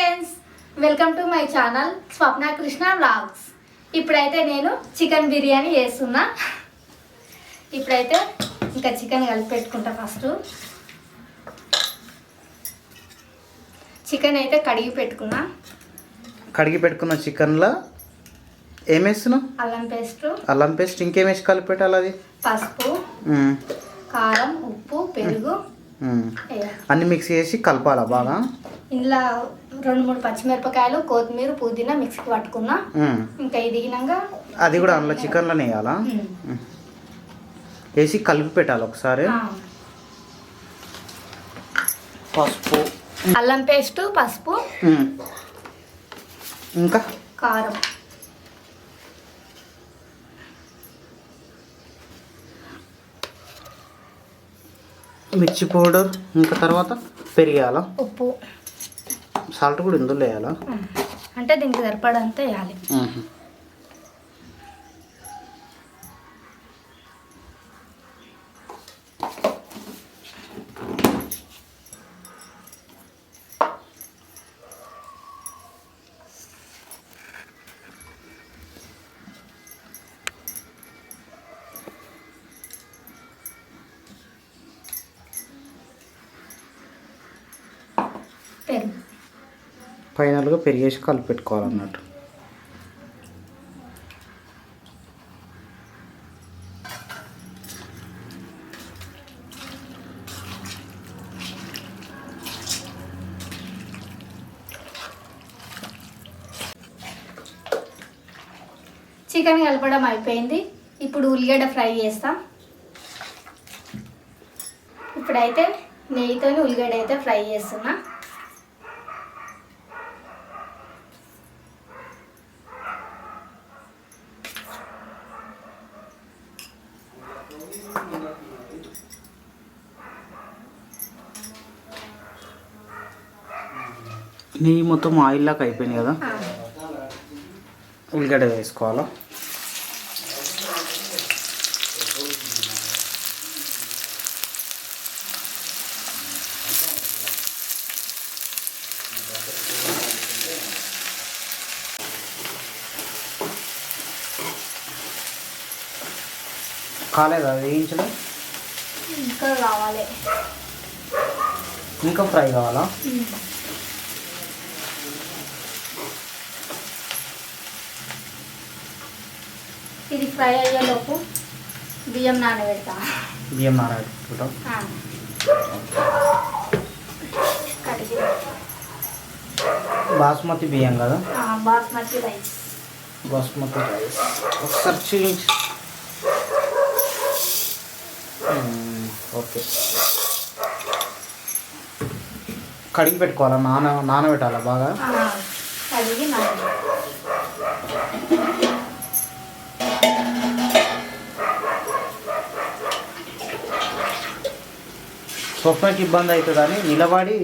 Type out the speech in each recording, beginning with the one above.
Friends welcome to my channel Swapna Krishna vlogs ఇప్పుడైతే నేను chicken biryani చేస్తున్నా. ఇప్పుడైతే ఇంకా చికెన్ కలిపి పెట్టుకుంటా ఫస్ట్ చికెన్ అయితే కడిగి పెట్టుకున్నా. కడిగి పెట్టుకున్న చికెన్లో ఏం వేస్తున్నావు? అల్లం పేస్ట్. అల్లం పేస్ట్ ఇంకేం వేసి కలిపి పెట్టాలి అది? పసుపు. కారం ఉప్పు పెరుగు. అన్ని మిక్స్ చేసి కలపాలా బాగా? ఇందులో రెండు మూడు పచ్చిమిరపకాయలు కొత్తిమీర పుదీనా మిక్సీకి పట్టుకున్నా. ఇంకా ఇది దిగినాక అది కూడా అందులో చికెన్లోనే వేయాలా. వేసి కలిపి పెట్టాలి ఒకసారి. పసుపు. అల్లం పేస్ట్ పసుపు. ఇంకా? కారం. మిర్చి పౌడర్ ఇంకా తర్వాత పెరిగేయాలా ఉప్పు. సాల్ట్ కూడా ఇందులో వేయాలా. అంటే దీనికి సరిపడంత వేయాలి. ఫైనల్గా పెరిగేసి కలిపెట్టుకోవాలన్నట్టు చికెన్ కలపడం అయిపోయింది. ఇప్పుడు ఉల్లిగడ్డ ఫ్రై చేస్తాం. ఇప్పుడైతే నెయ్యితో ఉల్లిగడ్డ అయితే ఫ్రై చేస్తున్నా. నెయ్యి మొత్తం ఆయిల్ లాగా అయిపోయింది కదా? ఉల్లిగడ్డ వేసుకోవాలా? కాలేదా వేయించడం? ఇంకా కావాలి. ఇంకా ఫ్రై కావాలా? ఇది ఫ్రై అయ్యేలోపు బియ్యం నానబెడతా. బియ్యం నానబెట్టుకుంటాం బాస్మతి బియ్యం కదా? బాస్మతి రైస్. బాస్మతి రైస్. ఒకసారి చూపించు. ఓకే. కడిగి పెట్టుకోవాలా? నాన నానబెట్టాలా బాగా? కడిగి నానబెడతా. స్వప్నకి ఇబ్బంది అవుతుందని నిలబడి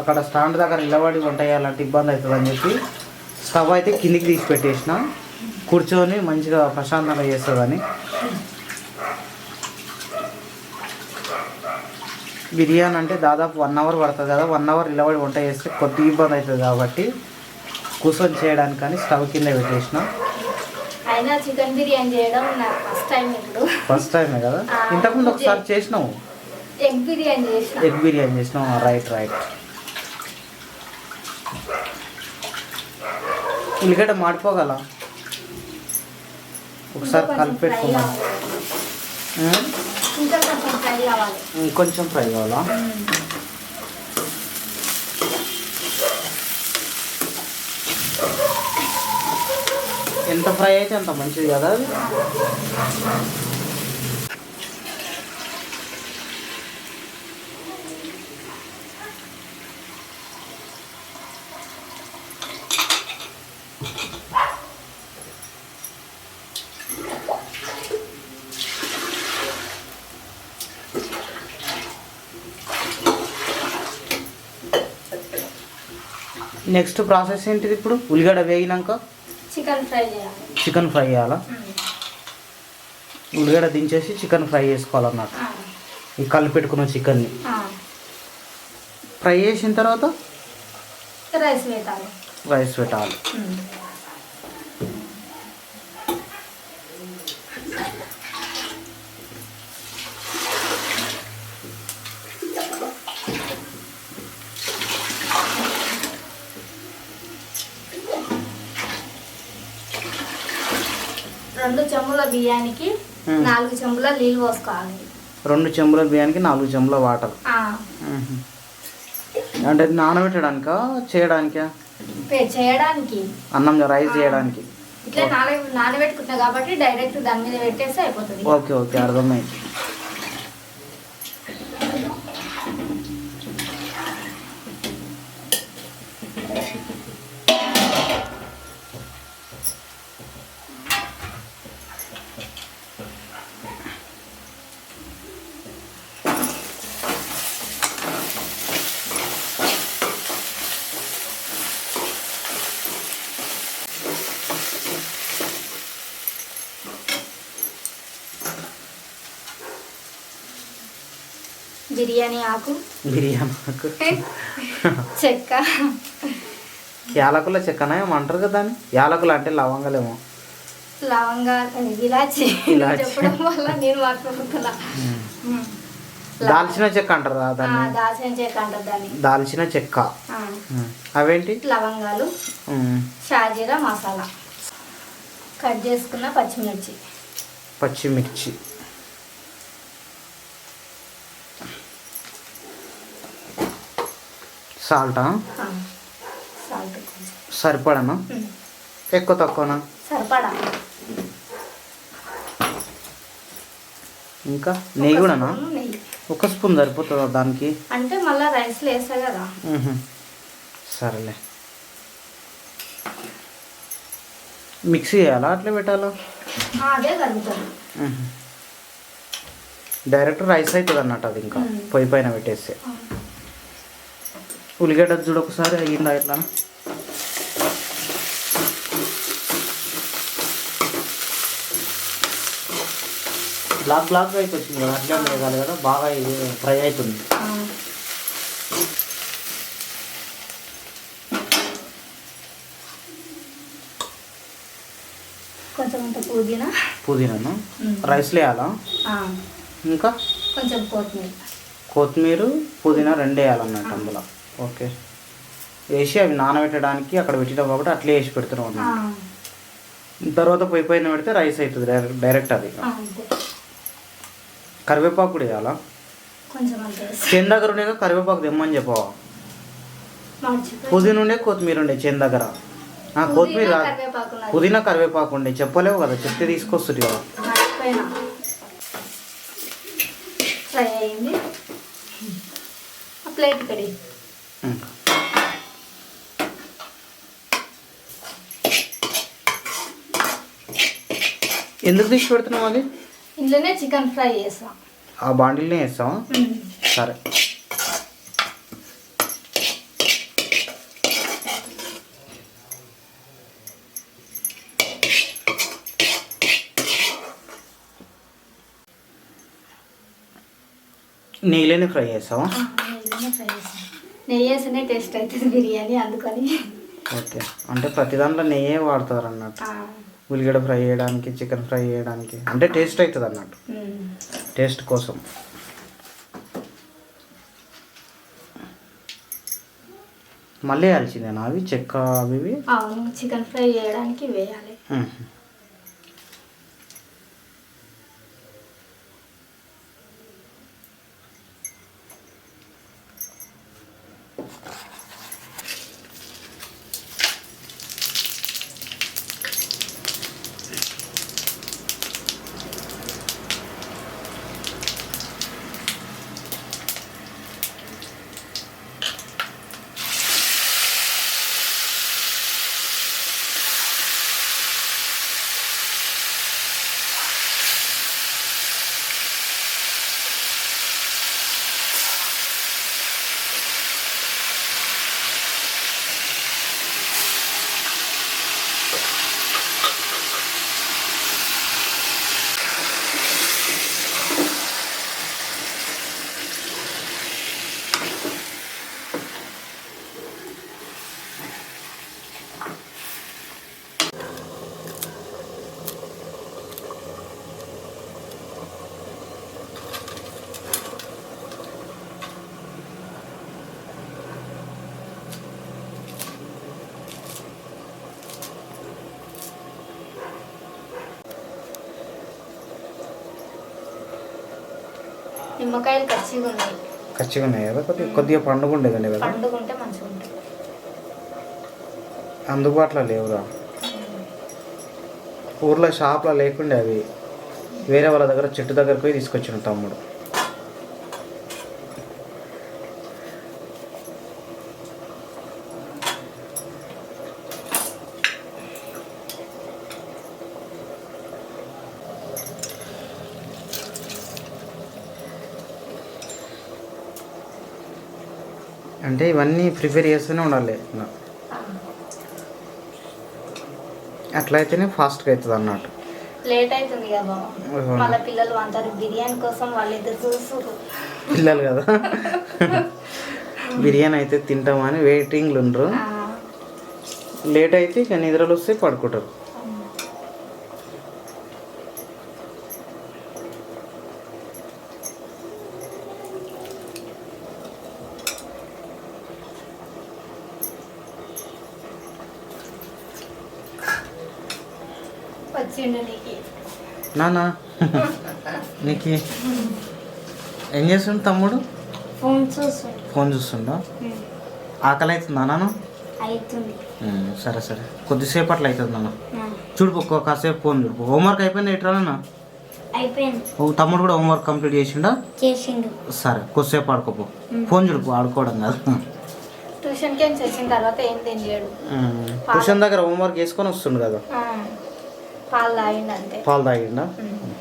అక్కడ స్టాండ్ దగ్గర నిలబడి వంట చేయాలంటే ఇబ్బంది అవుతుందని చెప్పి స్టవ్ అయితే కిందికి తీసి పెట్టేసిన కూర్చొని మంచిగా ప్రశాంతంగా చేస్తుందని. బిర్యానీ అంటే దాదాపు వన్ అవర్ పడుతుంది కదా వన్ అవర్ నిలబడి వంట చేస్తే కొద్దిగా ఇబ్బంది అవుతుంది కాబట్టి కూర్చొని చేయడానికని స్టవ్ కింద పెట్టేసిన. చికెన్ బిర్యానీ చేయడం ఫస్ట్ టైం ఇప్పుడు. ఫస్ట్ టైమే కదా? ఇంతకుముందు ఒకసారి చేసినావు? ఎగ్ బిర్యానీ చేసిన. ఎగ్ బిర్యానీ చేసినావు రైట్ రైట్. ఉల్లిగడ్డ మాడిపోగల? ఒకసారి ఇంకా కలిపి కొంచెం ఫ్రై కావాలా. ఎంత ఫ్రై అయితే అంత మంచిది కదా అది? నెక్స్ట్ ప్రాసెస్ ఏంటిది ఇప్పుడు? ఉల్లిగడ్డ వేగినాక? చికెన్ ఫ్రై చేయాలి. చికెన్ ఫ్రై చేయాలా. ఉల్లిగడ్డ దించేసి చికెన్ ఫ్రై చేసుకోవాలన్నమాట. ఈ కలిపి పెట్టుకున్న చికెన్ని. ఫ్రై చేసిన తర్వాత? రైస్ పెట్టాలి రైస్ పెట్టాలి ఉమ్. రెండు చెంబుల బియ్యానికి. నాలుగు చెంబుల నీళ్ళు పోసుకోవాలి. రెండు చెంబుల బియ్యానికి నాలుగు చెంబుల వాటర్. అంటే నానబెట్టడానికా చేయడానికా? పే- చేయడానికి. అన్నం రైస్ చేయడానికి. ఇట్లా నాన నానబెట్టుకుంటున్నా కాబట్టి డైరెక్ట్ దాని మీద పెట్టేస్తే అయిపోతుంది. ఓకే ఓకే అర్థమైంది. బిర్యానీ ఆకు. బిర్యానీ ఆకు. చెక్క. యాలకుల చెక్కన ఏమంటారు కదా దాన్ని? యాలకులు అంటే లవంగలేమో. లవంగా ఇలాచి. ఇలాచి. చెప్పడం వల్ల నేను మాట్లాడుతున్నా ఉమ్. దాల్చిన చెక్క అంటారు దాన్ని? దాల్చిన చెక్క అంటారు దాన్ని. దాల్చిన చెక్క. అవేంటి? లవంగాలు. షాజీరా మసాలా. కట్ చేసుకున్న పచ్చిమిర్చి. పచ్చిమిర్చి. సాల్టా? సాల్ట్ సరిపడనా. ఎక్కువ తక్కువనా? సరిపడా. ఇంకా? నెయ్యి కూడానా? ఒక స్పూను సరిపోతుందా దానికి? అంటే మళ్ళీ రైస్లో వేస్తా కదా. సరేలే. మిక్సీ చేయాలా? అట్లా పెట్టాలా. డైరెక్ట్ రైస్ అవుతుంది అన్నట్టు అది ఇంకా. పొయ్యి పైన పెట్టేస్తే. ఉల్లిగడ్డ చూడు ఒకసారి అయ్యిందా ఇట్లా బ్లాక్ బ్లాక్ అయితే వచ్చింది కదా అట్లే వేగాలి కదా బాగా ఇది ఫ్రై అవుతుంది. కొంచెం పుదీనా. పుదీనాను. రైస్లో వేయాలా? ఇంకా? కొంచెం కొత్తిమీర. కొత్తిమీర పుదీనా రెండు వేయాలన్నట్టు అందులో. ఓకే. వేసి అవి నానబెట్టడానికి అక్కడ పెట్టినాం కాబట్టి అట్లే వేసి పెడుతున్నాం అన్నమాట. తర్వాత పొయ్యి పైన పెడితే రైస్ అవుతుంది డైరెక్ట్ డైరెక్ట్ అది. కరివేపాకు కూడా వేయాలా? చేను దగ్గర ఉండే కరివేపాకు తెమ్మని చెప్పవా పుదీనా ఉండే కొత్తిమీర ఉండే చేను దగ్గర. కొత్తిమీర పుదీనా. కరివేపాకు ఉండే చెప్పలేవు కదా చెప్తే తీసుకొస్తుంది కదా. ప్లేట్ కడి ఉం. ఎందుకు తీసి పెడుతున్నావు అది? ఇంట్లోనే చికెన్ ఫ్రై చేసాం ఆ బాండిల్నే వేస్తావా? సరే. నెయ్యిలోనే ఫ్రై చేస్తావా? ఫ్రై చేసాం నెయ్యి వేస్తేనే టేస్ట్ అవుతుంది బిర్యానీ అందుకని. ఓకే. అంటే ప్రతి దాంట్లో నెయ్యే వాడతారు అన్నట్టు. ఉల్లిగడ్డ ఫ్రై చేయడానికి చికెన్ ఫ్రై చేయడానికి. అంటే టేస్ట్ అవుతుంది అన్నట్టు. టేస్ట్ కోసం. మళ్ళీ వేయాల్సిందేనా అవి? చెక్క అవి చికెన్ ఫ్రై చేయడానికి వేయాలి. నిమ్మకాయలు కచ్చిగా ఉన్నాయి ఉన్నాయి కదా కొద్దిగా కొద్దిగా పండుగ ఉండేదండి కదా? పండుకుంటే మంచిగా ఉంటుంది. అందుబాటులో లేవురా. ఊర్లో షాప్లో లేకుండే అవి. వేరే వాళ్ళ దగ్గర చెట్టు దగ్గరకు పోయి తీసుకొచ్చిన తమ్ముడు. అంటే ఇవన్నీ ప్రిపేర్ చేస్తూనే ఉండాలి. అట్లయితేనే ఫాస్ట్గా అవుతుంది అన్నట్టు. లేట్ అవుతుంది కదా పిల్లలు అంటారు బిర్యానీ కోసం వాళ్ళు ఎదురు చూస్తారు పిల్లలు కదా? బిర్యానీ అయితే తింటామని వెయిటింగ్లు ఉండరు. లేట్ అయితే ఇక నిద్రలు వస్తే పడుకుంటారు వచ్చిండు నీకు నానా? నీకు ఏం చేస్తుండు తమ్ముడు? ఫోన్ చూస్తుండు. ఫోన్ చూస్తుండా? ఆకలి అవుతుందా నాన్న సరే సరే. కొద్దిసేపు అట్లా అవుతుంది నాన్న చూడు ఒక్క కాసేపు ఫోన్ చూడు. హోంవర్క్ అయిపోయింది ఎట్రా నాన్న అయిపోయింది. ఓ తమ్ముడు కూడా హోంవర్క్ కంప్లీట్ చేసిండా? చేసిండు. సరే కొద్దిసేపు ఆడుకోపో. ఫోన్ చూడుకో ఆడుకోవడం కాదు. ట్యూషన్కి ఏం చేసిన తర్వాత ఏం తినలేడు ఉమ్, ట్యూషన్ దగ్గర హోంవర్క్ చేసుకొని వస్తుండు కదా. పాలు తాగిండు అంతే పాలు తాగిండా ఉమ్.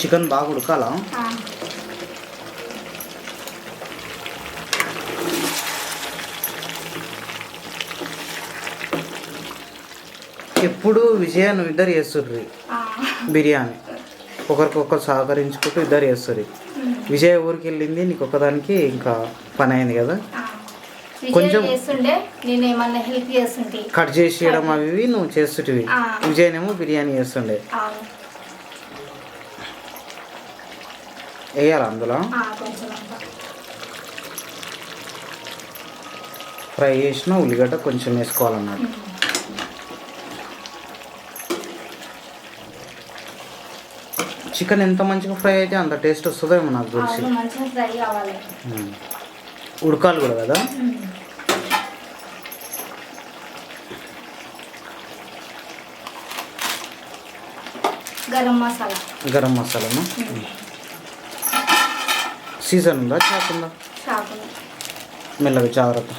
చికెన్ బాగా ఉడకాలా? ఎప్పుడు విజయ నువ్వు ఇద్దరు చేస్తుర్రి బిర్యానీ. ఒకరికొకరు సహకరించుకుంటూ ఇద్దరు చేస్తుర్రి ఉమ్, విజయ ఊరికి వెళ్ళింది నీకు ఒకదానికి ఇంకా పని అయింది కదా? కొంచెం- కట్ చేసేయడం అవి నువ్వు చేస్తుంటివి. విజయనేమో బిర్యానీ చేస్తుండే. వేయాలి అందులో. ఫ్రై చేసిన ఉల్లిగడ్డ కొంచెం వేసుకోవాలన్నట్టు చికెన్ ఎంత మంచిగా ఫ్రై అయితే అంత టేస్ట్ వస్తుందేమో నాకు తెలిసి. అవును మంచిగా ఫ్రై కావాలి. ఉమ్. ఉడకాలి కూడా కదా. గరం మసాలా. గరం మసాలాను? సీజన్ ఉందా? చాకుందా? మెల్లగా జాగ్రత్త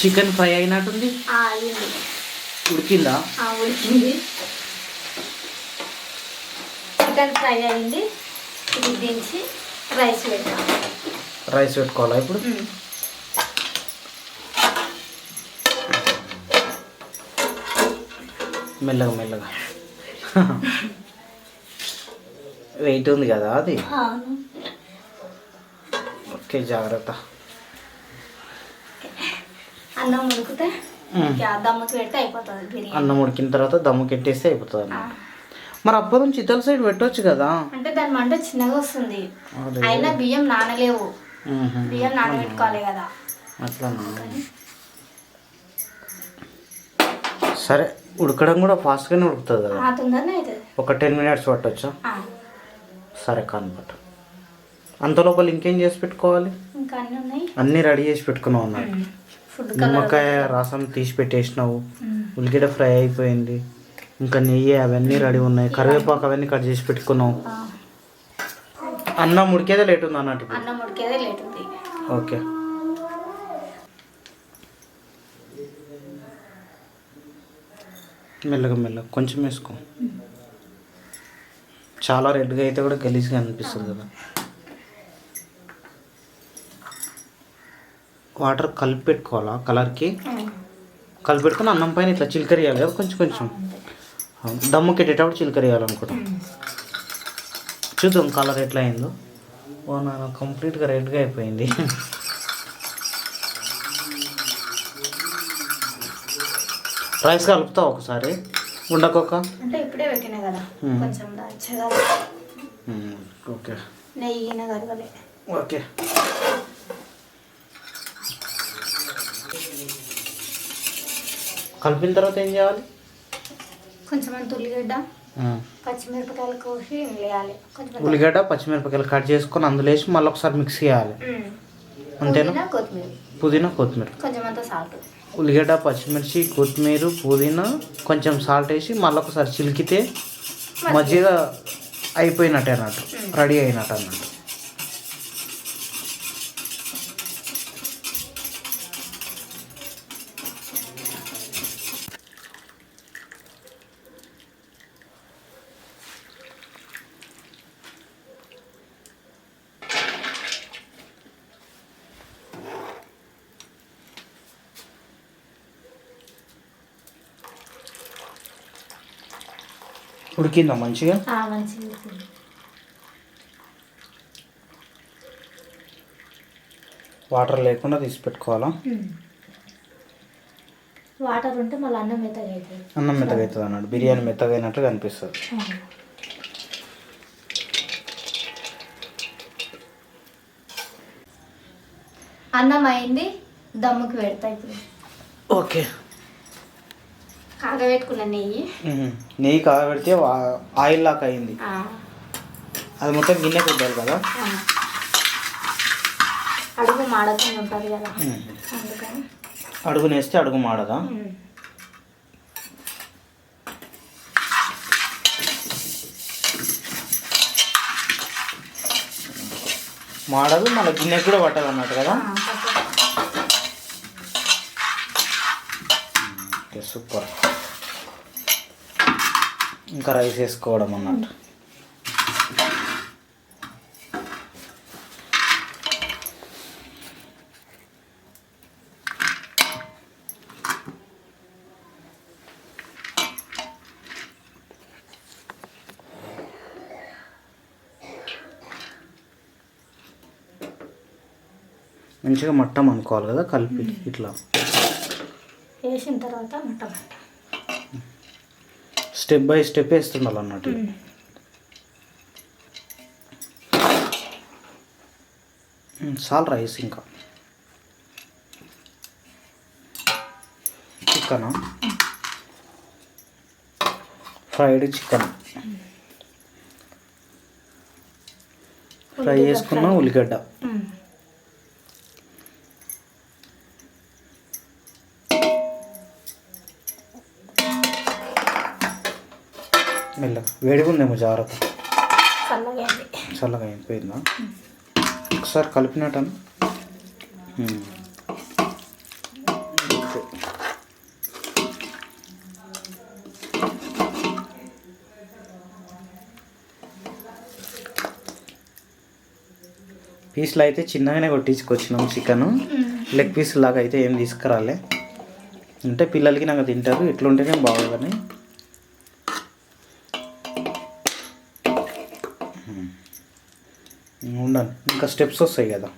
చికెన్ ఫ్రై అయినట్టుంది? ఉడికిందా? ఉడికింది. చికెన్ ఫ్రై అయింది. ఇది దించి రైస్ పెట్టాం రైస్ పెట్టుకోవాలా ఇప్పుడు? మెల్లగా మెల్లగా. వెయిట్ ఉంది కదా అది? ఓకే జాగ్రత్త. అన్నం ఉడికితే దమ్ముకి పెడితే అయిపోతుంది బిర్యానీ. అన్నం ఉడికిన తర్వాత దమ్ము కెట్టేస్తే అయిపోతుంది ఆ, అన్న మరి అప్పుడు నుంచి ఇతల సైడ్ పెట్టొచ్చు కదా? అంటే దాని మంట చిన్నగా వస్తుంది. అయినా బియ్యం నానలేవు. బియ్యం నానబెట్టుకోవాలి కదా. అట్లానా? సరే ఉడకడం కూడా ఫాస్ట్గానే ఉడుకుతుంది కదా? ఒక టెన్ మినిట్స్ పట్టొచ్చా? సరే కానిపట్టు అంత లోపల ఇంకేం చేసి పెట్టుకోవాలి? అన్నీ రెడీ చేసి పెట్టుకున్నావు అన్నట్టు. నిమ్మకాయ రసం తీసి పెట్టేసినావు. ఉల్లిగడ్డ ఫ్రై అయిపోయింది. ఇంకా నెయ్యి అవన్నీ రెడీ ఉన్నాయి. కరివేపాకు అవన్నీ కట్ చేసి పెట్టుకున్నావు. అన్నం ఉడికేదే లేట్ ఉంది అన్నట్టు ఇప్పుడు. అన్నం ఉడికేదే లేట్ ఉంది. ఓకే. మెల్లగా మెల్లగా కొంచెం వేసుకో. చాలా రెడ్గా అయితే కూడా గలీజ్గా అనిపిస్తుంది కదా. వాటర్ కలిపి పెట్టుకోవాలా కలర్కి? కలిపి పెట్టుకుని అన్నం పైన ఇట్లా చిలకరియాలి కదా? కొంచెం కొంచెం. దమ్ము కెట్టేటప్పుడు చిలకరియాలనుకుంటాం చూద్దాం కలర్ ఎట్లా అయిందో. ఓ నా కంప్లీట్గా రెడ్గా అయిపోయింది. రైస్ కలుపుతావు ఒకసారి? ఉండకొక? అంటే ఇప్పుడే పెట్టినా కదా. మ్మ్. కొంచెం దాచగా ఓకే. నెయ్యి ఓకే. కలిపిన తర్వాత ఏం చేయాలి? కొంచెం అంత ఉల్లిగడ్డ పచ్చిమిరపకాయలు కోసి వేయాలి. కొంచెం ఉల్లిగడ్డ పచ్చిమిరపకాయలు కట్ చేసుకొని అందులో వేసి మళ్ళీ ఒకసారి మిక్స్ చేయాలి. అంతేనా? పుదీనా, కొత్తిమీర. పుదీనా కొత్తిమీర. కొంచెం అంత సాల్ట్ ఉల్లిగడ్డ పచ్చిమిర్చి కొత్తిమీర పుదీనా కొంచెం సాల్ట్ వేసి మళ్ళీ ఒకసారి చిలికితే మజ్జిగ. అయిపోయినట్టే అన్నట్టు రెడీ అయినట్టు అన్నట్టు. ఉడికిందా మంచిగా. వాటర్ లేకుండా తీసి పెట్టుకోవాలా. వాటర్ ఉంటే మళ్ళీ అన్నం మెత్తగా అవుతుంది అన్నం మెత్తగా అవుతుంది అన్నట్టు బిర్యానీ మెత్తగా అయినట్టు కనిపిస్తుంది అన్నం అయింది దమ్ముకి పెడతా ఇప్పుడు. ఓకే. కాగబెట్టుకున్న నెయ్యి. నెయ్యి కాగబెడితే ఆయిల్ లాగా అయింది. అది మొత్తం గిన్నె కొద్దాలి కదా. అడుగు మాడకుండా ఉంటుంది కదా. అందుకని. అడుగు నేస్తే అడుగు మాడదా. మాడదు మళ్ళీ గిన్నెకి కూడా పట్టదు అన్నట్టు కదా సూపర్. ఇంకా రైస్ వేసుకోవడం అన్నట్టు. మంచిగా మట్టం అనుకోవాలి కదా కలిపి ఇట్లా. వేసిన తర్వాత మట్టం అంటే. స్టెప్ బై స్టెప్ వేస్తుండాలి అన్నట్టు చాలు రైస్ ఇంకా. చికెన్? Fried chicken. ఫ్రై చేసుకున్న ఉల్లిగడ్డ. మెల్లగా వేడిగా ఉందేమో జాగ్రత్త చల్లగా అయింది. అయిపోయిందా ఒకసారి కలిపినట్టను. పీస్లు అయితే చిన్నగానే కొట్టించుకొచ్చినాం చికెన్. లెగ్ పీస్ లాగా అయితే ఏం తీసుకురాలే. అంటే పిల్లలకి నాకు తింటారు. ఇట్లుంటేనే బాగోదని స్టెప్స్ వస్తాయి కదా.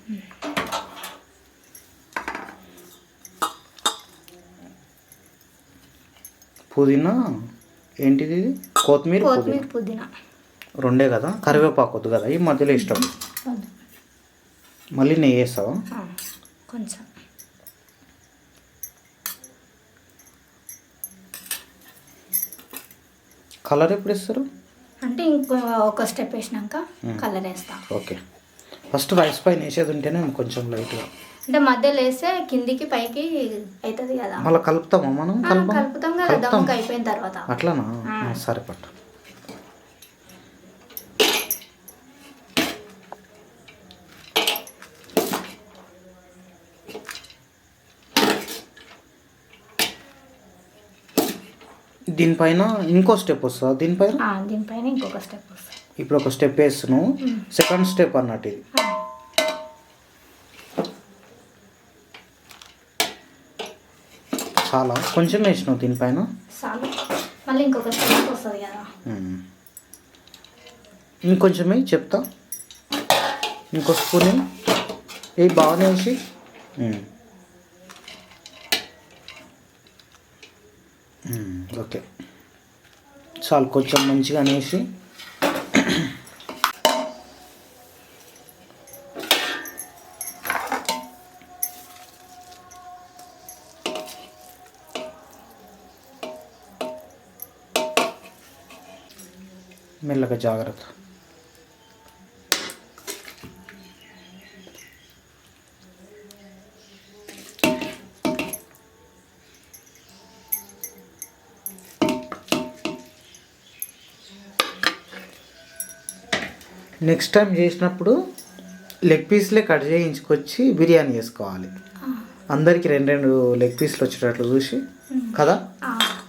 పుదీనా ఏంటిది? కొత్తిమీర పుదీనా కొత్తిమీర పుదీనా. రెండే కదా? కరివేపాకు వద్దు కదా ఈ మధ్యలో ఇష్టం. మళ్ళీ నెయ్యి వేస్తావా? కొంచెం. కలర్ ఎప్పుడు ఇస్తారు అంటే ఇంకో ఒక స్టెప్ వేసినాక కలర్ వేస్తా. ఓకే. ఫస్ట్ రైస్ పైన వేసేది ఉంటేనే కొంచెం లైట్గా అంటే మధ్యలో వేస్తే కిందికి పైకి అవుతుంది కదా. మళ్ళీ కలుపుతామా మనం? కలుపుతాం? కదా. దమ్ముకి అయిపోయిన తర్వాత. అట్లానా? సరే పట్టు దీనిపైన ఇంకో స్టెప్ వస్తుందా? దీనిపైన? దీనిపైన ఇంకొక స్టెప్ వస్తుంది. ఇప్పుడు ఒక స్టెప్ వేస్తున్నావు సెకండ్ స్టెప్ అన్నట్టు ఇది. చాలా. కొంచెం వేసినావు దీనిపైన. చాలు. మళ్ళీ ఇంకొక స్టెప్ వస్తుంది కదా. మ్మ్. ఇంకొంచెం వేయి చెప్తా. ఇంకో స్పూన్. ఏ. బాగానే వేసి. ఓకే చాలు కొంచెం మంచిగా అనేసి మెల్లగా జాగ్రత్త. నెక్స్ట్ టైం చేసినప్పుడు లెగ్ పీస్లే కట్ చేయించుకొచ్చి బిర్యానీ చేసుకోవాలి. అందరికి రెండు రెండు లెగ్ పీస్లు వచ్చేటట్లు చూసి కదా?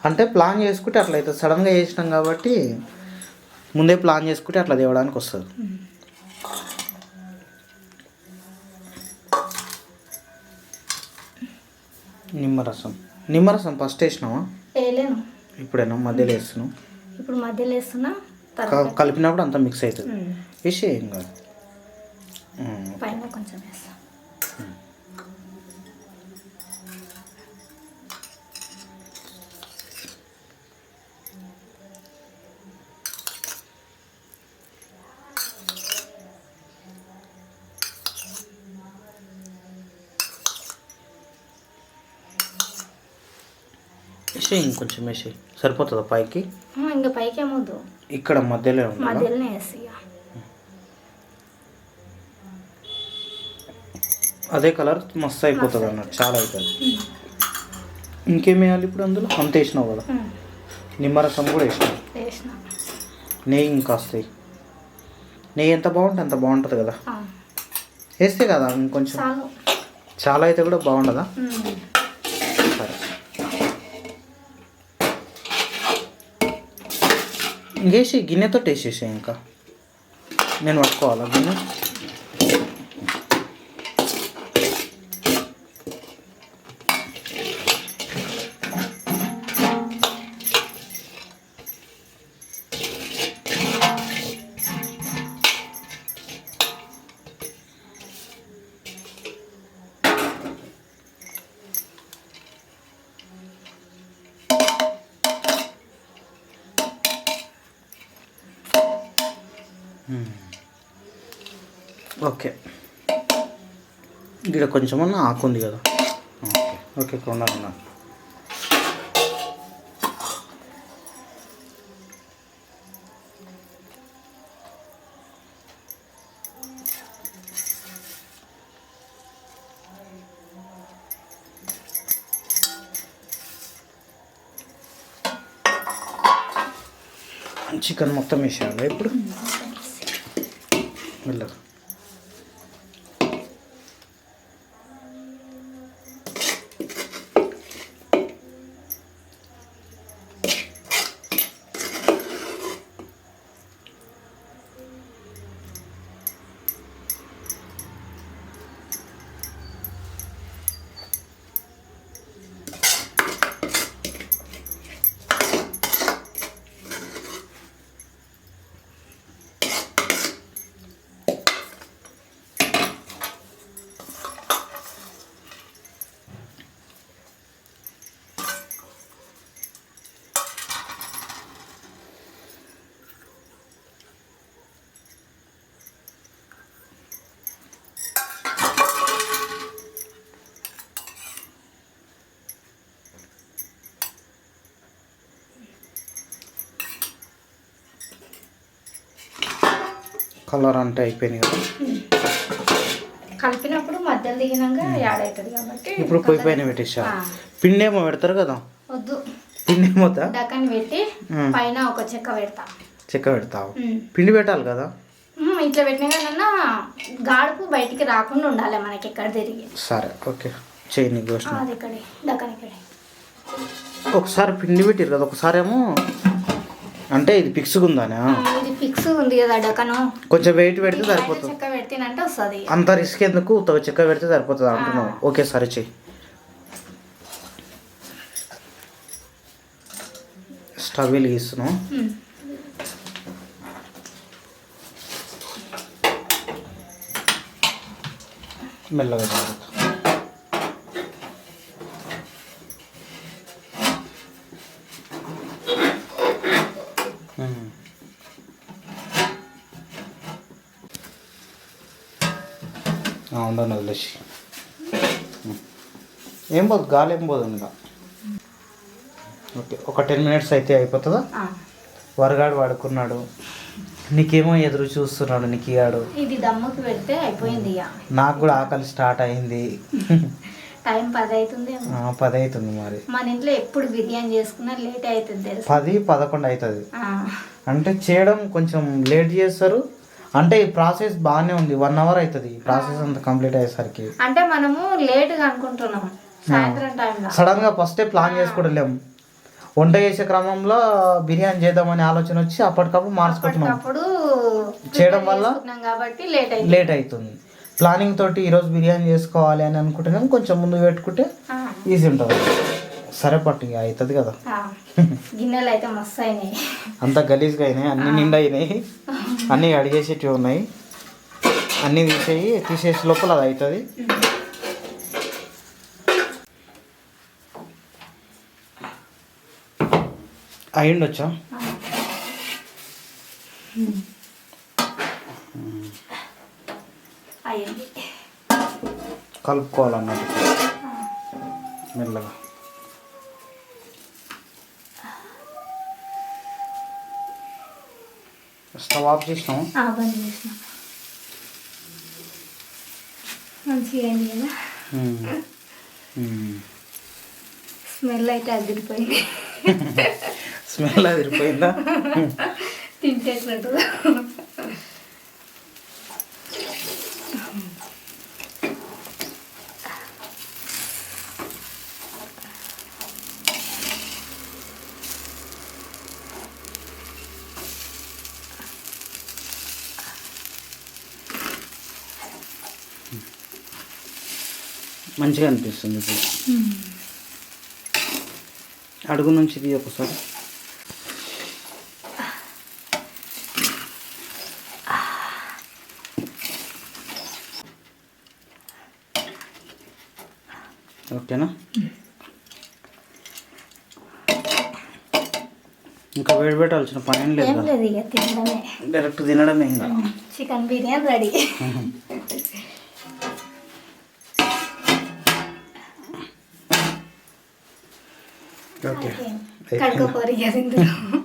అంటే ప్లాన్ చేసుకుంటే అట్లా అవుతుంది సడన్గా చేసినాం కాబట్టి ముందే ప్లాన్ చేసుకుంటే అట్లా తేవడానికి వస్తుంది. నిమ్మరసం. నిమ్మరసం ఫస్ట్ వేసినావా? వేయలేను. ఇప్పుడేనా? మధ్యలో వేస్తున్నావు? ఇప్పుడు మధ్యలో వేస్తున్నా కలిపినప్పుడు అంతా మిక్స్ అవుతుంది. వేసి ఏం కాదు. పైన కొంచెం వేస్తా. వేసి ఇంకొంచెం వేసి. సరిపోతుందా పైకి? ఇంకా పైకి ఏమొద్దు ఇక్కడ మధ్యలో మధ్యలోనే వేసి. అదే కలర్ మస్తు అయిపోతుంది అన్నట్టు చాలా అవుతుంది ఇంకేం వేయాలి ఇప్పుడు అందులో? అంత వేసినావు కదా. నిమ్మరసం కూడా వేసినావు వేసిన. నెయ్యి ఇంకా వస్తాయి నెయ్యి ఎంత బాగుంటే అంత బాగుంటుంది కదా. వేస్తే కదా ఇంకొంచెం. చాలు. చాలా అయితే కూడా బాగుండదా ఉమ్, సరే ఇంకేసి గిన్నెతో వేసేసే ఇంకా. నేను పట్టుకోవాలా గిన్నె? ఓకే. ఇక్కడ కొంచెమన్నా ఆకుంది కదా. ఓకే. ఓకే కొన్నా ఉన్నా చికెన్ మొత్తం వేసేయాలి ఇప్పుడు. మెల్లగా కలర్ అంటే అయిపోయింది కదా. కలిపినప్పుడు మధ్యలో దిగినాక యాడ్ అవుతుంది కాబట్టి ఇప్పుడు పొయ్యి పైన పెట్టేసా పిండి ఏమో పెడతారు కదా. వద్దు. పిండి ఏమోతా డక్కని పెట్టి. పైన ఒక చెక్క పెడతా. చెక్క పెడతావు. పిండి పెట్టాలి కదా? ఇట్లా పెట్టినా కన్నా గాడుపు బయటికి రాకుండా ఉండాలి మనకి ఎక్కడ తిరిగి. సరే ఓకే. చేయి నీకు ఆ, కోసం అది ఇక్కడే డక్కని ఇక్కడే. ఒకసారి పిండి పెట్టారు కదా ఒకసారి ఏమో అంటే ఇది ఫిక్స్గా ఉందానా ఇది ఫిక్స్ ఉంది కదా డకను. కొంచెం వెయిట్ పెడితే సరిపోతుంది. చెక్క పెడితేనంటే వస్తుంది. అంత రిస్క్ ఎందుకు ఉత్తగా చెక్క పెడితే సరిపోతుంది అంటున్నావు. ఓకే సరే చెయ్యి స్టవ్ వెలిగిస్తున్నావు మెల్లగా జాగ్రత్త. ఉండను వదిలేసి. ఏం పోదు గాలి ఏం పోదు ఇంకా? ఓకే ఒక టెన్ మినిట్స్ అయితే అయిపోతుందా? వరగాడు వాడుకున్నాడు. నీకేమో ఎదురు చూస్తున్నాడు నికిగాడు. ఇది దమ్ముకి పెడితే అయిపోయింది నాకు కూడా ఆకలి స్టార్ట్ అయింది. టైం పది అవుతుంది పది అవుతుంది మరి. మన ఇంట్లో ఎప్పుడు బిర్యానీ చేసుకున్నా లేట్ అవుతుంది పది పదకొండు అవుతుంది. అంటే చేయడం కొంచెం లేట్ చేస్తారు అంటే ఈ ప్రాసెస్ బాగానే ఉంది. వన్ అవర్ అవుతుంది. ఈ ప్రాసెస్ అంతా కంప్లీట్ అయ్యేసరికి. అంటే మనము లేట్గా అనుకుంటున్నాం సాయంత్రం టైంలో. సడన్గా ఫస్టే ప్లాన్ చేసుకోవడం వంట చేసే క్రమంలో బిర్యానీ చేద్దామనే ఆలోచన వచ్చి అప్పటికప్పుడు మార్చుకుంటున్నాం. అప్పుడు చేయడం వల్ల కాబట్టి లేట్ లేట్ అవుతుంది ప్లానింగ్ తోటి ఈరోజు బిర్యానీ చేసుకోవాలి అని అనుకుంటున్నాం కొంచెం ముందు పెట్టుకుంటే ఈజీ ఉంటుంది. సరే పట్టు ఇక అవుతుంది కదా. గిన్నెలు అయితే మస్తు అయినాయి. అంతా గలీజ్గా అయినాయి అన్ని నిండా అయినాయి. అన్నీ అడిగేసేటివి ఉన్నాయి. అన్నీ తీసేయి తీసేసి లోపల అది అవుతుంది. అయ్యిండొచ్చా కలుపుకోవాలన్నట్టు మెల్లగా. స్టవ్ ఆఫ్ చేసినాం బంద్ చేసిన మంచిగా అయింది కదా స్మెల్ అయితే అదిరిపోయింది స్మెల్ అది ఇరిపోయిందా మంచిగా అనిపిస్తుంది ఇప్పుడు. అడుగు నుంచి ఇది ఒకసారి. ఓకేనా? ఇంకా వేడి పెట్టాల్సిన పని ఏం లేదు? డైరెక్ట్ తినడమే ఇంకా. Chicken biryani ready. ఓకే కడుక్కోపోరు ఇక తిందురు